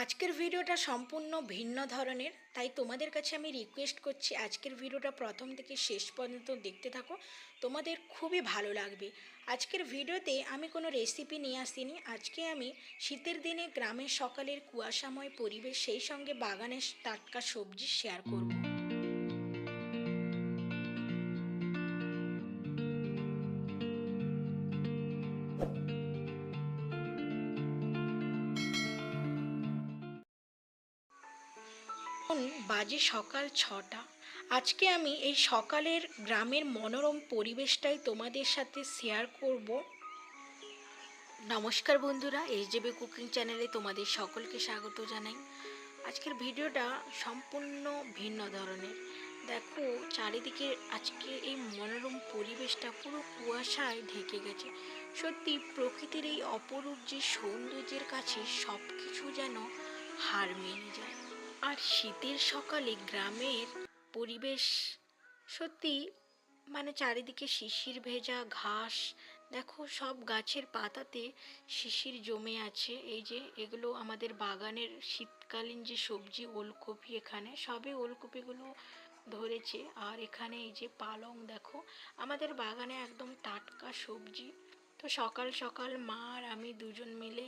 আজকের ভিডিওটা সম্পূর্ণ ভিন্ন ধরনের, তাই তোমাদের কাছে আমি রিকোয়েস্ট করছি আজকের ভিডিওটা প্রথম থেকে শেষ পর্যন্ত দেখতে থাকো। তোমাদের খুবই ভালো লাগবে। আজকের ভিডিওতে আমি কোনো রেসিপি নিয়ে আসিনি। আজকে আমি শীতের দিনে গ্রামের সকালের কুয়াশাময় পরিবেশ, সেই সঙ্গে বাগানের টাটকা সবজি শেয়ার করব। বাজে সকাল ছটা। আজকে আমি এই সকালের গ্রামের মনোরম পরিবেশটাই তোমাদের সাথে শেয়ার করব। নমস্কার বন্ধুরা এইচ জেবি কুকিং চ্যানেলে তোমাদের সকলকে স্বাগত জানাই। আজকের ভিডিওটা সম্পূর্ণ ভিন্ন ধরনের। দেখো, চারিদিকে আজকে এই মনোরম পরিবেশটা পুরো কুয়াশায় ঢেকে গেছে। সত্যি, প্রকৃতির এই অপরূপ যে সৌন্দর্যের কাছে সব কিছু যেন হার মেনে যায়। আর শীতের সকালে গ্রামের পরিবেশ সত্যি মানে চারিদিকে শিশির ভেজা ঘাস। দেখো সব গাছের পাতাতে শিশির জমে আছে। এই যে এগুলো আমাদের বাগানের শীতকালীন যে সবজি ওলকপি এখানে সবে ওলকপিগুলো ধরেছে। আর এখানে এই যে পালং দেখো, আমাদের বাগানে একদম টাটকা সবজি। তো সকাল সকাল মা আর আমি দুজন মিলে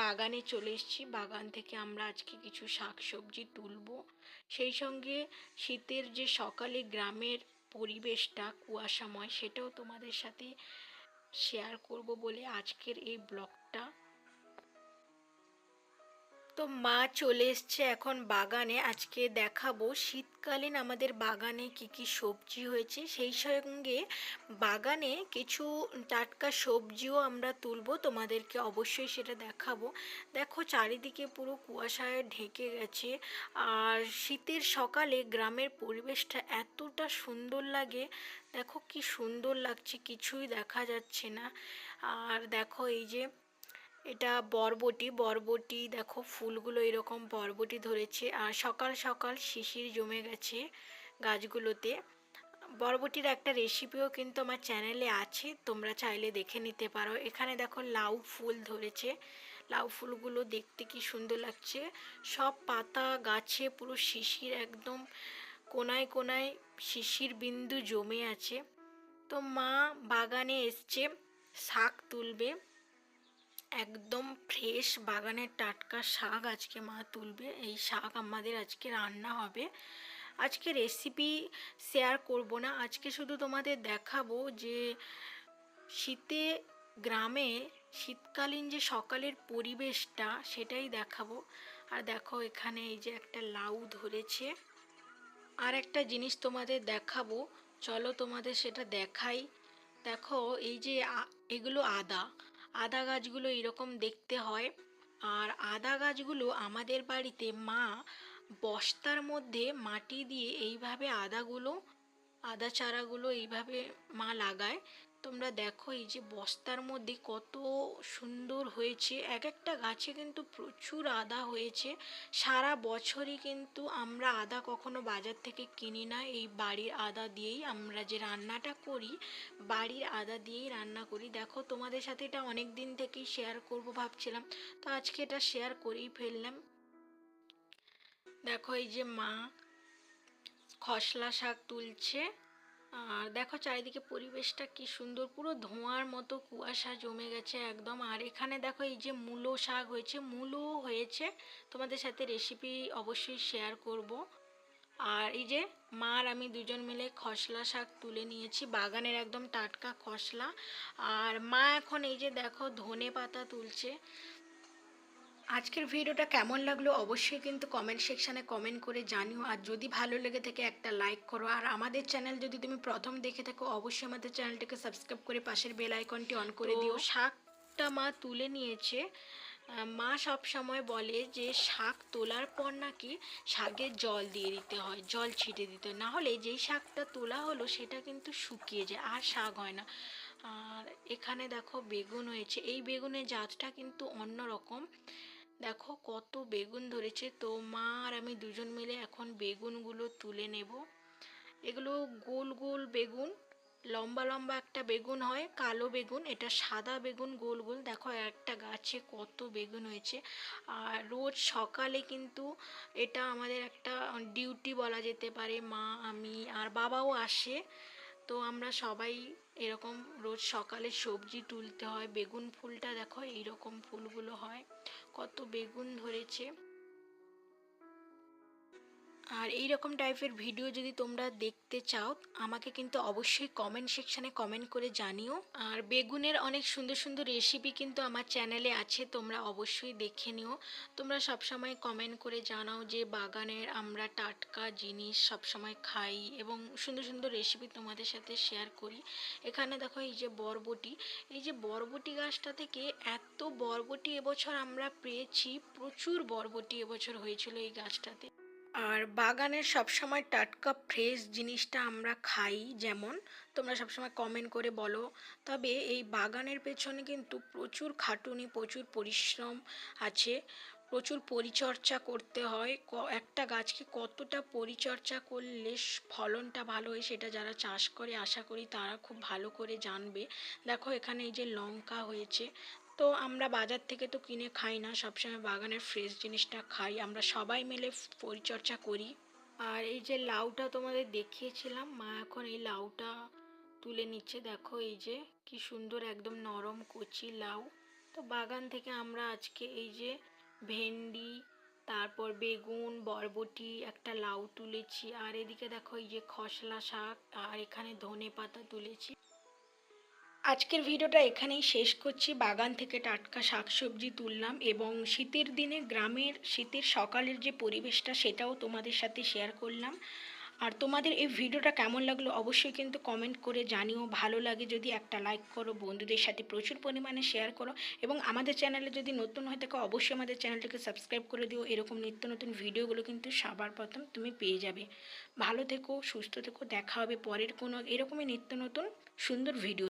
বাগানে চলে এসেছি। বাগান থেকে আমরা আজকে কিছু শাক সবজি তুলবো। সেই সঙ্গে শীতের যে সকালে গ্রামের পরিবেশটা কুয়াশাময়, সেটাও তোমাদের সাথে শেয়ার করব বলে আজকের এই ব্লগটা তো মা চলে এসছে এখন বাগানে। আজকে দেখাবো শীতকালীন আমাদের বাগানে কি কি সবজি হয়েছে। সেই সঙ্গে বাগানে কিছু টাটকা সবজিও আমরা তুলবো, তোমাদেরকে অবশ্যই সেটা দেখাবো। দেখো চারিদিকে পুরো কুয়াশায় ঢেকে গেছে। আর শীতের সকালে গ্রামের পরিবেশটা এতটা সুন্দর লাগে। দেখো কি সুন্দর লাগছে, কিছুই দেখা যাচ্ছে না। আর দেখো এই যে এটা বরবটি। বরবটি দেখো ফুলগুলো এরকম বরবটি ধরেছে। আর সকাল সকাল শিশির জমে গেছে গাছগুলোতে। বরবটির একটা রেসিপিও কিন্তু আমার চ্যানেলে আছে, তোমরা চাইলে দেখে নিতে পারো। এখানে দেখো লাউ ফুল ধরেছে। লাউ ফুলগুলো দেখতে কি সুন্দর লাগছে। সব পাতা গাছে পুরো শিশির একদম কোনায় কোনায় শিশির বিন্দু জমে আছে। তো মা বাগানে এসছে শাক তুলবে। একদম ফ্রেশ বাগানের টাটকা শাক আজকে মা তুলবে। এই শাক আমাদের আজকে রান্না হবে। আজকে রেসিপি শেয়ার করব না। আজকে শুধু তোমাদের দেখাবো যে শীতে গ্রামে শীতকালীন যে সকালের পরিবেশটা সেটাই দেখাবো। আর দেখো এখানে এই যে একটা লাউ ধরেছে। আর একটা জিনিস তোমাদের দেখাবো। চলো তোমাদের সেটা দেখাই। দেখো এই যে এগুলো আদা। আদা গাছগুলো এরকম দেখতে হয়। আর আদা গাছগুলো আমাদের বাড়িতে মা বস্তার মধ্যে মাটি দিয়ে এইভাবে আদাগুলো, আদা চারাগুলো এইভাবে মা লাগায়। তোমরা দেখো, এই যে বস্তার মধ্যে কত সুন্দর হয়েছে। এক একটা গাছে কিন্তু প্রচুর আদা হয়েছে। সারা বছরই কিন্তু আমরা আদা কখনো বাজার থেকে কিনি না। এই বাড়ির আদা দিয়েই আমরা যে রান্নাটা করি, বাড়ির আদা দিয়েই রান্না করি। দেখো, তোমাদের সাথে এটা অনেক দিন থেকেই শেয়ার করব ভাবছিলাম। তো আজকে এটা শেয়ার করেই ফেললাম। দেখো, এই যে মা খসলা শাক তুলছে। আর দেখো চারিদিকে পরিবেশটা কি সুন্দর, পুরো ধোঁয়ার মতো কুয়াশা জমে গেছে একদম। আর এখানে দেখো এই যে মূলো শাক হয়েছে মূলো হয়েছে। তোমাদের সাথে রেসিপি অবশ্যই শেয়ার করব। আর এই যে মার আমি দুজন মিলে খসলা শাক তুলে নিয়েছি, বাগানের একদম টাটকা খসলা। আর মা এখন এই যে দেখো ধনে পাতা তুলছে। আজকের ভিডিওটা কেমন লাগল অবশ্যই কিন্তু কমেন্ট সেকশানে কমেন্ট করে জানিও। আর যদি ভালো লেগে থাকে একটা লাইক করো। আর আমাদের চ্যানেল যদি তুমি প্রথম দেখে থাকো অবশ্যই আমাদের চ্যানেলটাকে সাবস্ক্রাইব করে পাশের বেল আইকনটি অন করে দিও। শাকটা মা তুলে নিয়েছে। মা সব সময় বলে যে শাক তোলার পর নাকি শাকের জল দিয়ে দিতে হয় জল ছিটে দিতে না হলে যেই শাকটা তোলা হলো সেটা কিন্তু শুকিয়ে যায় আর শাক হয় না। আর এখানে দেখো বেগুন হয়েছে। এই বেগুনের জাতটা কিন্তু অন্য রকম দেখো কত বেগুন ধরেছে। তো মা আর আমি দুজন মিলে এখন বেগুনগুলো তুলে নেব। এগুলো গোল গোল বেগুন, লম্বা লম্বা একটা বেগুন হয়, কালো বেগুন, এটা সাদা বেগুন গোল গোল। দেখো একটা গাছে কত বেগুন হয়েছে। আর রোজ সকালে কিন্তু এটা আমাদের একটা ডিউটি বলা যেতে পারে, মা, আমি আর বাবাও আসে। তো আমরা সবাই এরকম রোজ সকালে সবজি তুলতে হয়, বেগুন ফুলটা দেখো এইরকম ফুলগুলো হয়, কত বেগুন ধরেছে। আর এই রকম টাইপের ভিডিও যদি তোমরা দেখতে চাও, আমাকে কিন্তু অবশ্যই কমেন্ট সেকশানে কমেন্ট করে জানিও। আর বেগুনের অনেক সুন্দর সুন্দর রেসিপি কিন্তু আমার চ্যানেলে আছে, তোমরা অবশ্যই দেখে নিও। তোমরা সবসময় কমেন্ট করে জানাও যে বাগানের আমরা টাটকা জিনিস সবসময় খাই এবং সুন্দর সুন্দর রেসিপি তোমাদের সাথে শেয়ার করি। এখানে দেখো এই যে বরবটি। এই যে বরবটি গাছটা থেকে এত বরবটি এবছর আমরা পেয়েছি, প্রচুর বরবটি এবছর হয়েছিল এই গাছটাতে। আর বাগানের সবসময় টাটকা ফ্রেশ জিনিসটা আমরা খাই, যেমন তোমরা সবসময় কমেন্ট করে বলো। তবে এই বাগানের পেছনে কিন্তু প্রচুর খাটুনি, প্রচুর পরিশ্রম আছে। প্রচুর পরিচর্যা করতে হয়। একটা গাছকে কতটা পরিচর্যা করলে ফলনটা ভালো হয় সেটা যারা চাষ করে, আশা করি তারা খুব ভালো করে জানবে। দেখো এখানে এই যে লঙ্কা হয়েছে তো আমরা বাজার থেকে তো কিনে খাই না, সবসময় বাগানের ফ্রেশ জিনিসটা খাই। আমরা সবাই মিলে পরিচর্যা করি। আর এই যে লাউটা তোমাদের দেখিয়েছিলাম, মা এখন এই লাউটা তুলে নিচ্ছে। দেখো এই যে কি সুন্দর একদম নরম কচি লাউ। তো বাগান থেকে আমরা আজকে এই যে ভেন্ডি, তারপর বেগুন, বরবটি একটা লাউ তুলেছি। আর এদিকে দেখো এই যে খসলা শাক, আর এখানে ধনে পাতা তুলেছি। আজকের ভিডিওটা এখানেই শেষ করছি। বাগান থেকে টাটকা শাকসবজি তুললাম এবং শীতের দিনে গ্রামের শীতের সকালের যে পরিবেশটা সেটাও তোমাদের সাথে শেয়ার করলাম। আর তোমাদের এই ভিডিওটা কেমন লাগল অবশ্যই কিন্তু কমেন্ট করে জানিও। ভালো লাগে যদি একটা লাইক করো, বন্ধুদের সাথে প্রচুর পরিমাণে শেয়ার করো এবং আমাদের চ্যানেলে যদি নতুন হয়ে থাকো অবশ্যই আমাদের চ্যানেলটাকে সাবস্ক্রাইব করে দিও। এরকম নিত্য নতুন ভিডিওগুলো কিন্তু সবার প্রথম তুমি পেয়ে যাবে। ভালো থেকো, সুস্থ থেকো, দেখা হবে পরের কোনো এরকমই নিত্য নতুন সুন্দর ভিডিও